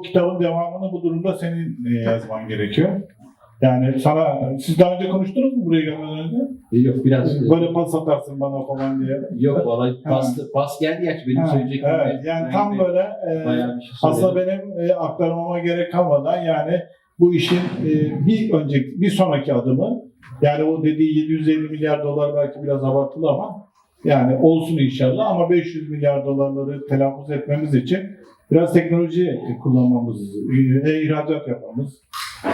bu kitabın devamını bu durumda senin e, yazman gerekiyor. Yani sana, siz daha önce konuştunuz mu buraya gelmeden önce? Yok biraz Böyle pas atarsın bana falan diye. yok vallahi pas, pas geldi gerçi benim Ha, söyleyeceklerim. Evet, yani tam böyle e, şey aslında benim e, aktarmama gerek kalmadan yani bu işin e, bir önceki, bir sonraki adımı yani o dediği 750 milyar dolar belki biraz abartılı ama yani olsun inşallah ama 500 milyar dolarları telaffuz etmemiz için biraz teknoloji kullanmamız, e, ihracat yapmamız,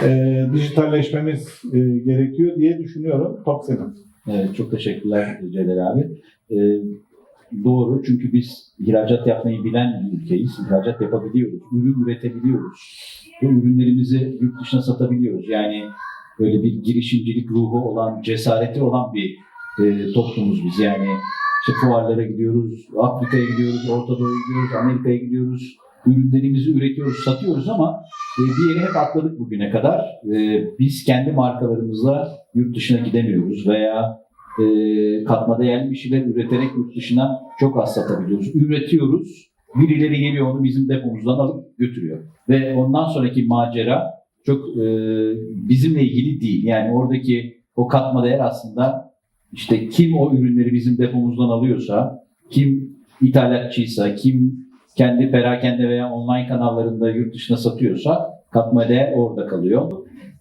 e, dijitalleşmemiz e, gerekiyor diye düşünüyorum. Top senin. Evet, çok teşekkürler Celal abi. Ee, doğru çünkü biz ihracat yapmayı bilen bir ülkeyiz. İhracat yapabiliyoruz, ürün üretebiliyoruz. Bu ürünlerimizi yurt dışına satabiliyoruz. Yani böyle bir girişimcilik ruhu olan, cesareti olan bir e, toplumuz biz. Yani işte fuarlara gidiyoruz, Afrika'ya gidiyoruz, Orta Doğu'ya gidiyoruz, Amerika'ya gidiyoruz. Ürünlerimizi üretiyoruz, satıyoruz ama e, bir yere hep atladık bugüne kadar. E, biz kendi markalarımızla yurt dışına gidemiyoruz veya e, katma değerli bir şeyler üreterek yurt dışına çok az satabiliyoruz. Üretiyoruz, birileri geliyor onu bizim depomuzdan alıp götürüyor. Ve ondan sonraki macera çok e, bizimle ilgili değil. Yani oradaki o katma değer aslında işte kim o ürünleri bizim depomuzdan alıyorsa, kim ithalatçıysa, kim kendi perakende veya online kanallarında yurt dışına satıyorsa katma değer orada kalıyor.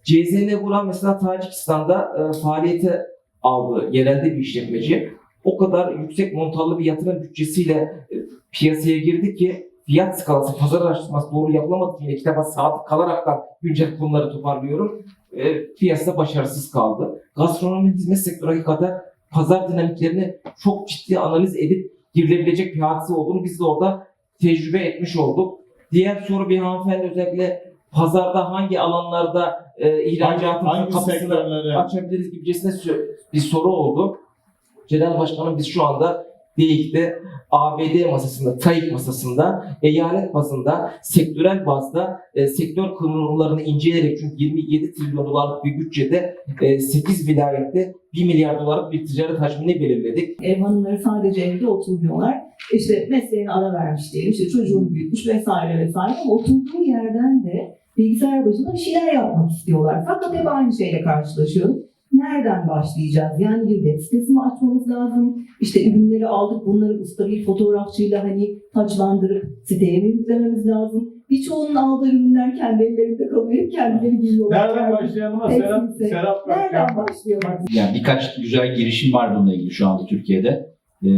CZN Buran mesela Tacikistan'da e, faaliyete aldı yerelde bir işletmeci. O kadar yüksek montallı bir yatırım bütçesiyle e, piyasaya girdi ki fiyat skalası, pazar araştırması doğru yapılamadığı için kitaba saat kalaraktan güncel konuları toparlıyorum. E, piyasada başarısız kaldı. Gastronomi hizmet sektörü hakikaten pazar dinamiklerini çok ciddi analiz edip girilebilecek bir hadise olduğunu biz de orada tecrübe etmiş olduk. Diğer soru bir hanımefendi özellikle pazarda hangi alanlarda e, ihracatın Hangi kapısını sektörlere? açabiliriz gibicesine bir soru oldu. Celal Başkanım biz şu anda DİİK'te ABD masasında, TAİK masasında, eyalet bazında, sektörel bazda e, sektör kurumlarını inceleyerek çünkü 27 trilyon dolarlık bir bütçede e, 8 vilayette 1 milyar dolarlık bir ticaret hacmini belirledik. ev hanımları sadece evde oturmuyorlar. İşte mesleğine ara vermiş diyelim, işte çocuğunu büyütmüş vesaire vesaire ama oturduğu yerden de bilgisayar başında bir şeyler yapmak istiyorlar. Fakat hep aynı şeyle karşılaşıyoruz. Nereden başlayacağız? Yani bir web sitesi mi açmamız lazım? İşte ürünleri aldık, bunları usta bir fotoğrafçıyla hani taçlandırıp siteye mi yüklememiz lazım? Birçoğunun aldığı ürünler kendi ellerinde kalıyor, kendileri giyiyorlar. Nereden başlayalım Serap. Serap Nereden başlıyorlar? Yani birkaç güzel girişim var bununla ilgili şu anda Türkiye'de. Ee,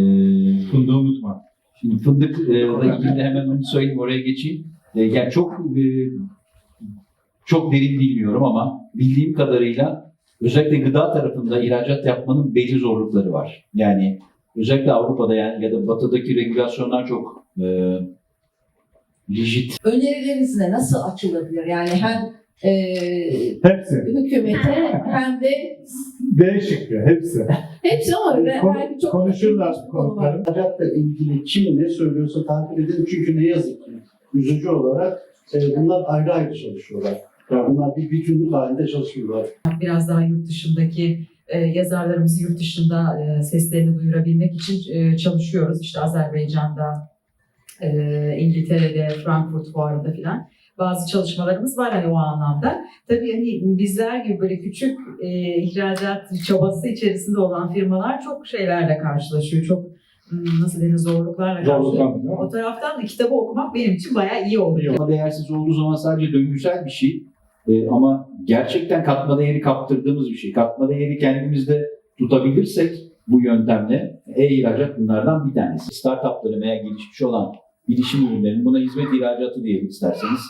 Fındığı unutma. Şimdi fındıkla ilgili de hemen onu söyleyeyim oraya geçeyim. Ee, yani çok e, çok derin bilmiyorum ama bildiğim kadarıyla özellikle gıda tarafında ihracat yapmanın belli zorlukları var. Yani özellikle Avrupa'da yani ya da Batı'daki regülasyonlar çok e, rigid. önerileriniz ne? Nasıl açılabilir? Yani hem e, Hepsi. hükümete hem de D şıkkı. Hepsi. hepsi ama. Konu- belki çok konuşurlar çok konu var. konukları. İhracatla ilgili kim ne söylüyorsa takip edelim. Çünkü ne yazık ki üzücü olarak e, bunlar ayrı ayrı çalışıyorlar. Yani bunlar bir bütünlük halinde çalışmıyorlar. biraz daha yurt dışındaki e, yazarlarımızı yurt dışında e, seslerini duyurabilmek için e, çalışıyoruz. İşte Azerbaycan'da, e, İngiltere'de, Frankfurt fuarında filan bazı çalışmalarımız var hani o anlamda. Tabii hani bizler gibi böyle küçük e, ihracat çabası içerisinde olan firmalar çok şeylerle karşılaşıyor. Çok hmm, nasıl denir zorluklarla karşılaşıyor. O taraftan da kitabı okumak benim için bayağı iyi oluyor. Ama değersiz olduğu zaman sadece döngüsel bir şey. Ee, ama gerçekten katma değeri kaptırdığımız bir şey. Katma değeri kendimizde tutabilirsek bu yöntemle e-ihracat bunlardan bir tanesi. Startupların veya gelişmiş olan bilişim ürünlerinin buna hizmet ihracatı diyelim isterseniz.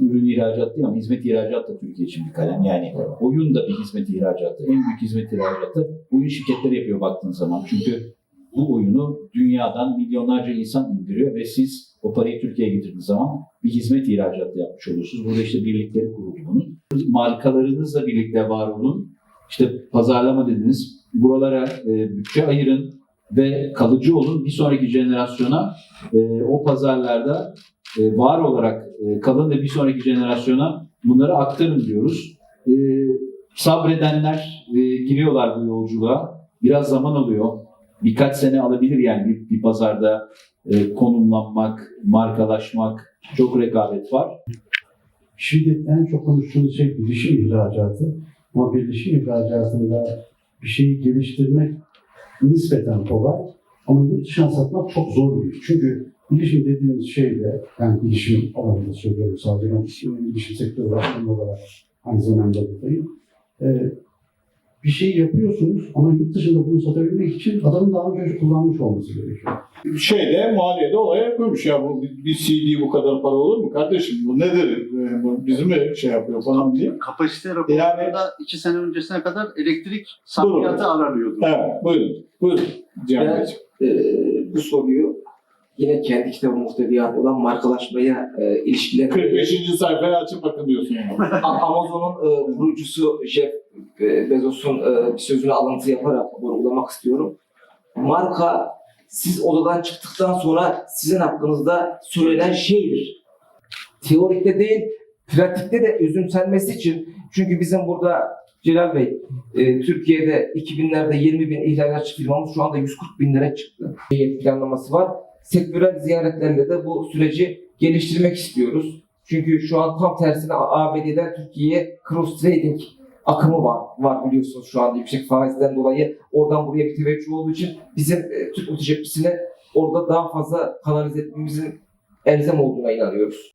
Ürün ihracat değil ama hizmet ihracat da Türkiye için bir kalem. Yani oyun da bir hizmet ihracatı. En büyük hizmet ihracatı oyun şirketleri yapıyor baktığın zaman. Çünkü bu oyunu dünyadan milyonlarca insan indiriyor ve siz o parayı Türkiye'ye getirdiğiniz zaman bir hizmet ihracatı yapmış oluyorsunuz. Burada işte birlikleri kuruldu bunun. Markalarınızla birlikte var olun. İşte pazarlama dediniz. Buralara e, bütçe ayırın ve kalıcı olun. Bir sonraki jenerasyona e, o pazarlarda e, var olarak e, kalın ve bir sonraki jenerasyona bunları aktarın diyoruz. E, sabredenler e, giriyorlar bu yolculuğa. Biraz zaman alıyor. Birkaç sene alabilir yani bir, bir pazarda e, konumlanmak, markalaşmak, çok rekabet var. Şimdi en çok konuştuğumuz şey bilişim ihracatı. Ama bilişim ihracatında bir şeyi geliştirmek nispeten kolay. Ama yurt dışına satmak çok zor bir. Çünkü bilişim dediğimiz şeyde, yani bilişim alanında söylüyorum sadece ben bilişim sektörü olarak aynı zamanda buradayım. Ee, bir şey yapıyorsunuz ama yurt dışında bunu satabilmek için adamın daha önce kullanmış olması gerekiyor. Şeyde maliyede olaya yapıyormuş ya bu bir CD bu kadar para olur mu kardeşim bu nedir E, bu bizi mi şey yapıyor falan diye. Kapasite raporunda Yani- iki sene öncesine kadar elektrik Buyurun. sarfiyatı aranıyordu. Evet buyurun buyurun Cihan Ben-. Ee, bu soruyu yine kendi kitabı muhteviyatı olan markalaşmaya e, ilişkilendirerek 45. sayfayı açıp bakın diyorsun Amazon'un e, kurucusu Jeff e, Bezos'un e, bir sözünü alıntı yaparak vurgulamak istiyorum. Marka siz odadan çıktıktan sonra sizin hakkınızda söylenen şeydir. Teorikte değil, pratikte de özümsenmesi için. Çünkü bizim burada Celal Bey, e, Türkiye'de 2000'lerde 20 bin ihracatçı firmamız şu anda 140 binlere çıktı. Planlaması var. Sektörel ziyaretlerle de bu süreci geliştirmek istiyoruz. Çünkü şu an tam tersine ABD'den Türkiye'ye cross trading akımı var. Var biliyorsunuz şu anda yüksek faizden dolayı oradan buraya bir teveccüh olduğu için bizim e, Türk müteşebbisine orada daha fazla kanalize etmemizin elzem olduğuna inanıyoruz.